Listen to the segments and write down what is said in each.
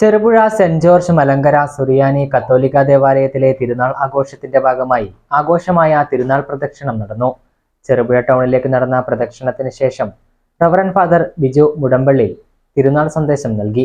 Cherupuzha saint George Malankara സുറിയാനി കത്തോലിക്ക ദേവാലയത്തിലെ തിരുനാൾ ആഘോഷത്തിന്റെ ഭാഗമായി ആഘോഷമായ തിരുനാൾ പ്രദക്ഷിണം നടന്നു. ചെറുപുഴ ടൗണിലേക്ക് നടന്ന പ്രദക്ഷിണത്തിന് ശേഷം റവറൻ ഫാദർ ബിജു മുടമ്പള്ളി തിരുനാൾ സന്ദേശം നൽകി.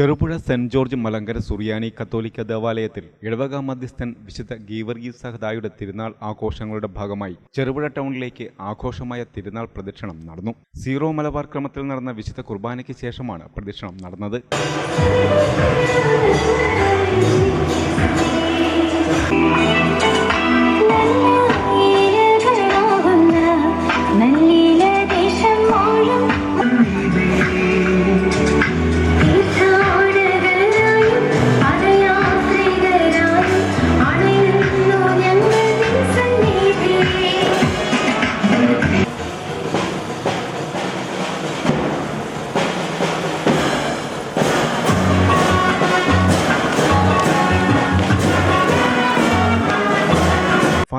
ചെറുപുഴ സെന്റ് ജോർജ് മലങ്കര സുറിയാനി കത്തോലിക്ക ദേവാലയത്തിൽ ഇടവക മധ്യസ്ഥൻ വിശുദ്ധ ഗീവർഗീസ് സഹദായുടെ തിരുനാൾ ആഘോഷങ്ങളുടെ ഭാഗമായി ചെറുപുഴ ടൗണിലേക്ക് ആഘോഷമായ തിരുനാൾ പ്രദക്ഷിണം നടന്നു. സീറോ മലബാർ ക്രമത്തിൽ നടന്ന വിശുദ്ധ കുർബാനയ്ക്ക് ശേഷമാണ് പ്രദക്ഷിണം നടന്നത്.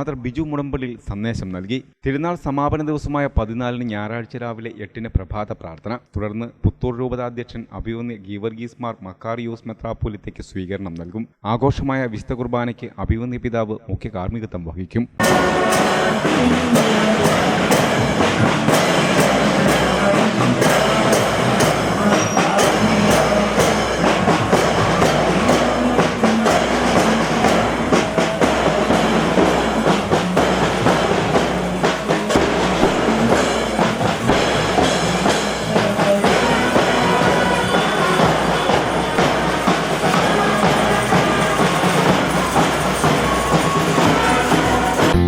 ഫാദർ ബിജു മുടമ്പള്ളിൽ സന്ദേശം നൽകി. തിരുനാൾ സമാപന ദിവസമായ പതിനാലിന് ഞായറാഴ്ച രാവിലെ എട്ടിന് പ്രഭാത പ്രാർത്ഥന. തുടർന്ന് പുത്തൂർ രൂപതാധ്യക്ഷൻ അഭിയുന്നി ഗീവർഗീസ് മാർ മക്കാറിയോസ് മെത്രാപ്പൊലിത്തയ്ക്ക് സ്വീകരണം നൽകും. ആഘോഷമായ വിശുദ്ധ കുർബാനയ്ക്ക് അഭിയുന്നി പിതാവ് മുഖ്യ കാർമ്മികത്വം വഹിക്കും.